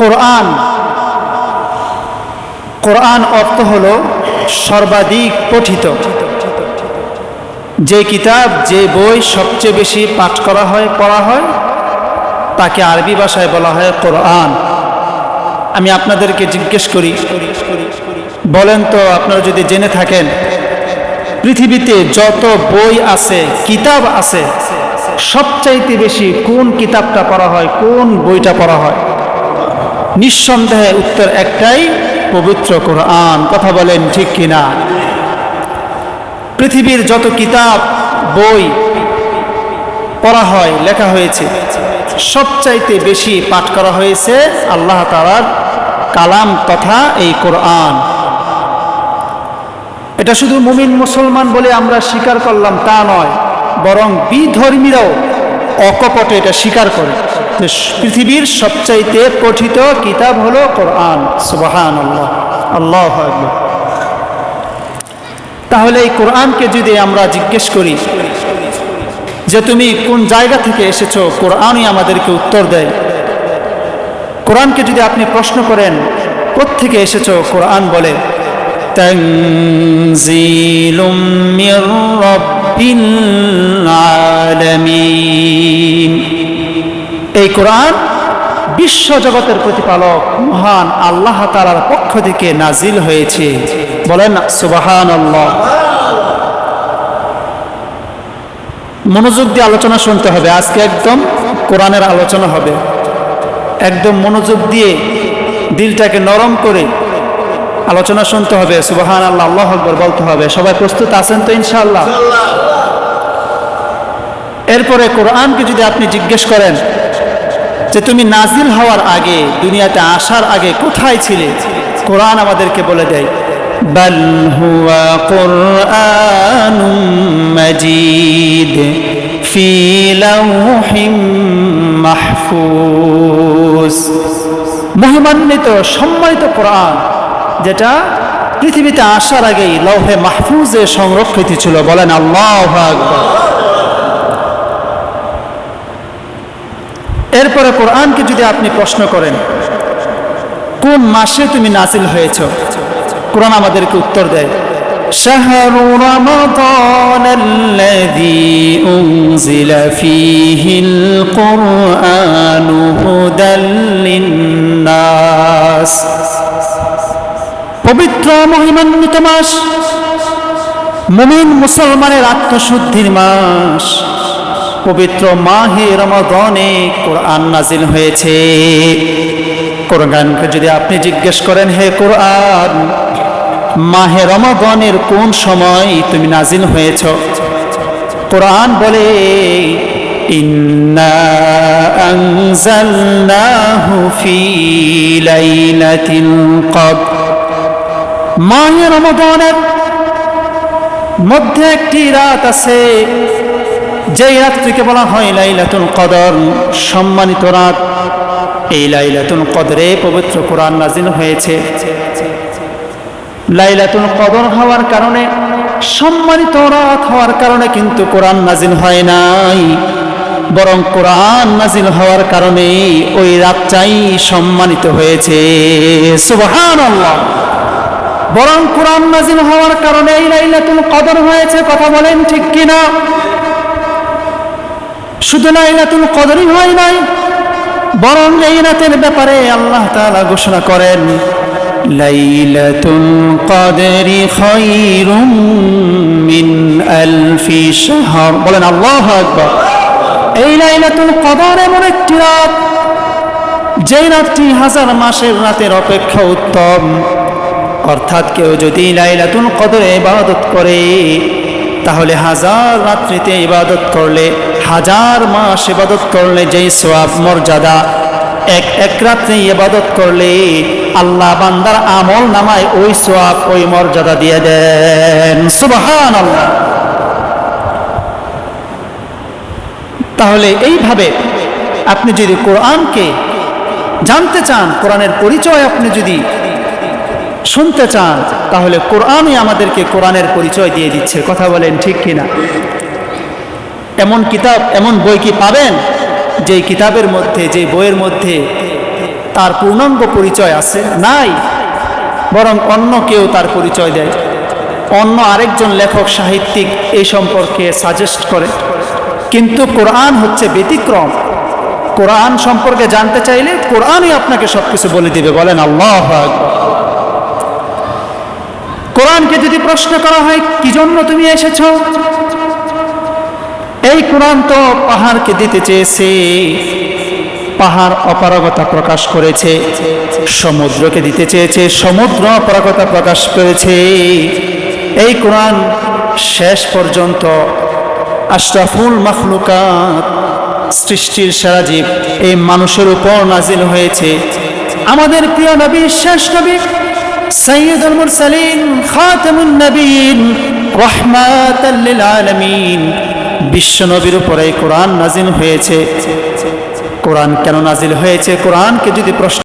কোরআন। কোরআন অর্থ হল সর্বাধিক পঠিত। যে কিতাব, যে বই সবচেয়ে বেশি পাঠ করা হয়, পড়া হয়, তাকে আরবি ভাষায় বলা হয় কোরআন। আমি আপনাদেরকে জিজ্ঞেস করি, বলেন তো আপনারা যদি জেনে থাকেন, পৃথিবীতে যত বই আছে, কিতাব আছে, সবচাইতে বেশি কোন কিতাবটা পড়া হয়, কোন বইটা পড়া হয়? নিঃসন্দেহে উত্তর একটাই, পবিত্র কোরআন। কথা বলেন ঠিক কিনা? পৃথিবীর যত কিতাব, বই পড়া হয়, লেখা হয়েছে, সবচাইতে বেশি পাঠ করা হয়েছে আল্লাহ তালার কালাম তথা এই কোরআন। এটা শুধু মুমিন মুসলমান বলে আমরা স্বীকার করলাম তা নয়, বরং বিধর্মীরাও অকপটে এটা স্বীকার করে যে পৃথিবীর সবচাইতে পঠিত কিতাব হলো কোরআন সুবাহান আল্লাহ আল্লাহ আকবার। তাহলে এই কোরআনকে যদি আমরা জিজ্ঞেস করি যে তুমি কোন জায়গা থেকে এসেছো কোরআনই আমাদেরকে উত্তর দেয় কোরআনকে যদি আপনি প্রশ্ন করেন কোত্থেকে এসেছো কোরআন বলে تنزيل من رب এই কোরআন বিশ্ব জগতের প্রতিপালক মহান আল্লাহ তালার পক্ষ থেকে নাজিল হয়েছে। বলেন সুবাহান মনোযোগ দিয়ে আলোচনা শুনতে হবে। আজকে একদম কোরআনের আলোচনা হবে। একদম মনোযোগ দিয়ে দিলটাকে নরম করে আলোচনা শুনতে হবে। সুবাহান আল্লাহ আল্লাহ বলতে হবে। সবাই প্রস্তুত আছেন তো ইনশাল্লাহ এরপরে কোরআনকে যদি আপনি জিজ্ঞেস করেন যে তুমি নাজিল হওয়ার আগে দুনিয়াতে আসার আগে কোথায় ছিলে কোরআন আমাদেরকে বলে দেয় بل هو قرآن مجيد في لوح محفوظ মহিমান্বিত সম্মানিত কোরআন যেটা পৃথিবীতে আসার আগেই লৌহে মাহফুজে সংরক্ষিত ছিল বলেন আল্লাহ আকবার এরপরে কোরআনকে যদি আপনি প্রশ্ন করেন কোন মাসে তুমি নাজিল হয়েছ কোরআন আমাদেরকে উত্তর দেয় شهر رمضان الذي أنزل فيه القرآن هدى للناس পবিত্র মহিমান্বিত মাস মুমিন মুসলমানের আত্মশুদ্ধির মাস পবিত্র মাহে রমাদনে কোরআন নাজিল হয়েছে। কোরআনকে যদি আপনি জিজ্ঞেস করেন, হে কোরআন, মাহে রমাদনের কোন সময় তুমি নাজিল হয়েছ? কোরআন বলে মাহে রমাদনের মধ্যে একটি রাত আছে। যেই রাত্রিকে বলা হয় লাইলাতুল কদর, সম্মানিত রাত। এই লাইলাতুল কদরে পবিত্র কোরআন নাজিল হয়েছে। লাইলাতুল কদর হওয়ার কারণে, সম্মানিত রাত হওয়ার কারণে কিন্তু কোরআন নাজিল হয় নাই। বরং কোরআন নাজিল হওয়ার কারণে ওই রাতটাই সম্মানিত হয়েছে। সুবহানাল্লাহ। বরং কোরআন নাজিল হওয়ার কারণে এই লাইলাতুল কদর হয়েছে, কথা বলেন ঠিক কিনা? শুধু লাইলাতুল কদরই হয় নাই, বরং এই রাতের ব্যাপারে আল্লাহ তাআলা ঘোষণা করেন, লাইলাতুল কদরি খায়রুম মিন আলফি শাহর। বলেন, আল্লাহু আকবার। এই লাইলাতুল কদর এমন একটি রাত, যেই রাতটি হাজার মাসের রাতের অপেক্ষা উত্তম। অর্থাৎ কেউ যদি লাইলাতুল কদরে ইবাদত করে, তাহলে হাজার রাত্রিতে ইবাদত করলে হাজার মাস ইবাদত করলে যেই সোয়াব মর্যাদা, এক এক রাত্রে ইবাদত করলে আল্লাহ বান্দার আমল নামায় ওই সোয়াব ওই মর্যাদা দিয়ে দেন। সুবাহান আল্লাহ তাহলে এইভাবে আপনি যদি কোরআনকে জানতে চান, কোরআনের পরিচয় আপনি যদি শুনতে চান, তাহলে কোরআনই আমাদেরকে কোরআনের পরিচয় দিয়ে দিচ্ছে। কথা বলেন ঠিক কিনা? এমন কিতাব, এমন বই কি পাবেন? যে কিতাবের মধ্যে যে বইয়ের মধ্যে তার পূর্ণাঙ্গ পরিচয় আছে? নাই। বরং অন্য কেউ তার পরিচয় দেয়। অন্য আরেকজন লেখক, সাহিত্যিক এই সম্পর্কে সাজেস্ট করে। কিন্তু কোরআন হচ্ছে ব্যতিক্রম। কোরআন সম্পর্কে জানতে চাইলে কোরআনই আপনাকে সব কিছু বলে দিবে। বলেন আল্লাহ। কোরআনকে যদি প্রশ্ন করা হয়, কি জন্য তুমি এসেছ? এই কোরআন তো পাহাড়কে দিতে চেয়েছে। পাহাড় অপারগতা প্রকাশ করেছে। সমুদ্রকে দিতে চেয়েছে। সমুদ্র অপারগতা প্রকাশ করেছে। এই কোরআন শেষ পর্যন্ত আশরাফুল মখলুকাত সৃষ্টির সারা জীব এই মানুষের উপর নাজিল হয়েছে। আমাদের প্রিয় নবী, শেষ নবী সৈয়দুল মুরসালিন, খাতামুন নবীন, রহমাতাল লিল আলামিন। বিশ্ব নবীর উপরে কোরআন নাজিল হয়েছে। কোরআন কেন নাজিল হয়েছে? কোরআনকে যদি প্রশ্ন